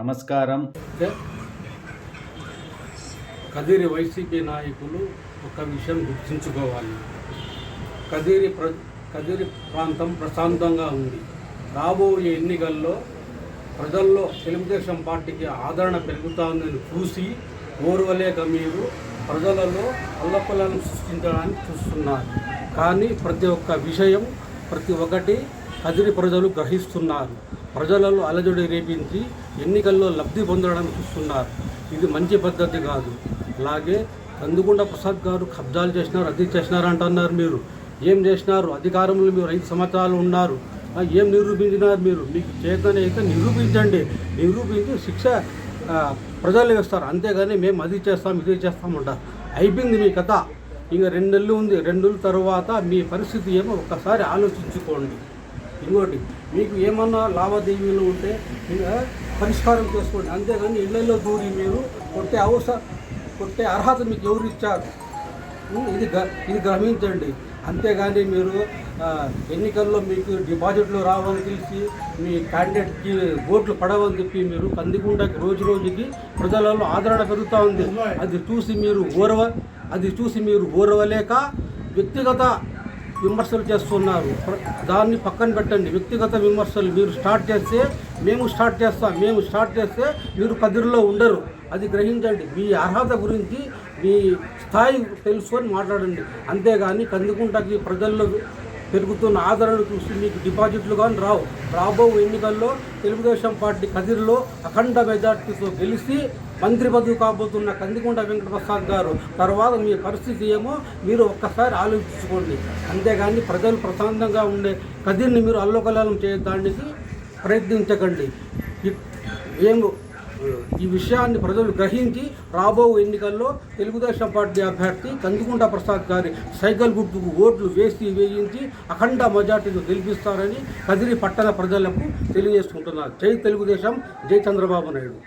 నమస్కారం. కదిరి వైసీపీ నాయకులు ఒక విషయం గుర్తుంచుకోవాలి. కదిరి ప్ర కదిరి ప్రాంతం ప్రశాంతంగా ఉంది. రాబోయే ఎన్నికల్లో ప్రజల్లో తెలుగుదేశం పార్టీకి ఆదరణ పెరుగుతుందని చూసి ఓర్వలేక మీరు ప్రజలలో అల్లకలను సృష్టించడానికి చూస్తున్నారు. కానీ ప్రతి ఒక్క విషయం ప్రతి ఒక్కటి కదిరి ప్రజలు గ్రహిస్తున్నారు. ప్రజలలో అలజడి రేపించి ఎన్నికల్లో లబ్ధి పొందడానికి చూస్తున్నారు. ఇది మంచి పద్ధతి కాదు. అలాగే కందుకుంట ప్రసాద్ గారు కబ్జాలు చేసినారు అది చేసినారు అంటున్నారు మీరు. ఏం చేసినారు? అధికారంలో మీరు ఐదు సంవత్సరాలు ఉన్నారు. ఏం నిరూపించినారు మీరు? మీకు చేతనే అయితే నిరూపించండి. నిరూపించి శిక్ష ప్రజలు వేస్తారు. అంతేగాని మేము అది చేస్తాం ఇది చేస్తాం అంటారు. అయిపోయింది మీ కథ. ఇంకా రెండు నెలలు ఉంది. రెండు నెలల తర్వాత మీ పరిస్థితి ఏమో ఒక్కసారి ఆలోచించుకోండి. ఇంకోటి మీకు ఏమన్నా లావాదేవీలు ఉంటే పరిష్కారం చేసుకోండి. అంతేగాని ఇళ్ళలో దూరి మీరు కొట్టే అవసరం కొట్టే అర్హత మీకు ఎవరు ఇచ్చారు? ఇది గ- ఇది గ్రహించండి అంతేగాని మీరు ఎన్నికల్లో మీకు డిపాజిట్లు రావని తెలిసి మీ క్యాండిడేట్కి ఓట్లు పడవని చెప్పి మీరు కందిగుండకి రోజు రోజుకి ప్రజలలో ఆదరణ పెరుగుతూ ఉంది. అది చూసి మీరు ఓరవ అది చూసి మీరు ఓరవలేక వ్యక్తిగత విమర్శలు చేస్తున్నారు. దాన్ని పక్కన పెట్టండి. వ్యక్తిగత విమర్శలు మీరు స్టార్ట్ చేస్తే మేము స్టార్ట్ చేస్తాం. మేము స్టార్ట్ చేస్తే మీరు కదిరిలో ఉండరు. అది గ్రహించండి. మీ అర్హత గురించి మీ స్థాయి తెలుసుకొని మాట్లాడండి. అంతేగాని కందుకుంటకి ప్రజల్లో పెరుగుతున్న ఆదరణ చూసి మీకు డిపాజిట్లు కానీ రావు. రాబో ఎన్నికల్లో తెలుగుదేశం పార్టీ కదిరిలో అఖండ మెజార్టీతో గెలిచి మంత్రి పదవి కాబోతున్న కందికొండ వెంకటప్రసాద్ గారు తర్వాత మీ పరిస్థితి ఏమో మీరు ఒక్కసారి ఆలోచించుకోండి. అంతేగాని ప్రజలు ప్రశాంతంగా ఉండే కదిరిని మీరు అల్లకల్లం చేయడానికి ప్రయత్నించకండి. ఏమో ఈ విషయాన్ని ప్రజలు గ్రహించి రాబో ఎన్నికల్లో తెలుగుదేశం పార్టీ అభ్యర్థి కందుకుంట ప్రసాద్ గారి సైకిల్ గుర్తుకు ఓట్లు వేసి వేయించి అఖండ మెజార్టీతో గెలిపిస్తారని కదిరి పట్టణ ప్రజలకు తెలియజేసుకుంటున్నారు. జై తెలుగుదేశం జై చంద్రబాబు నాయుడు.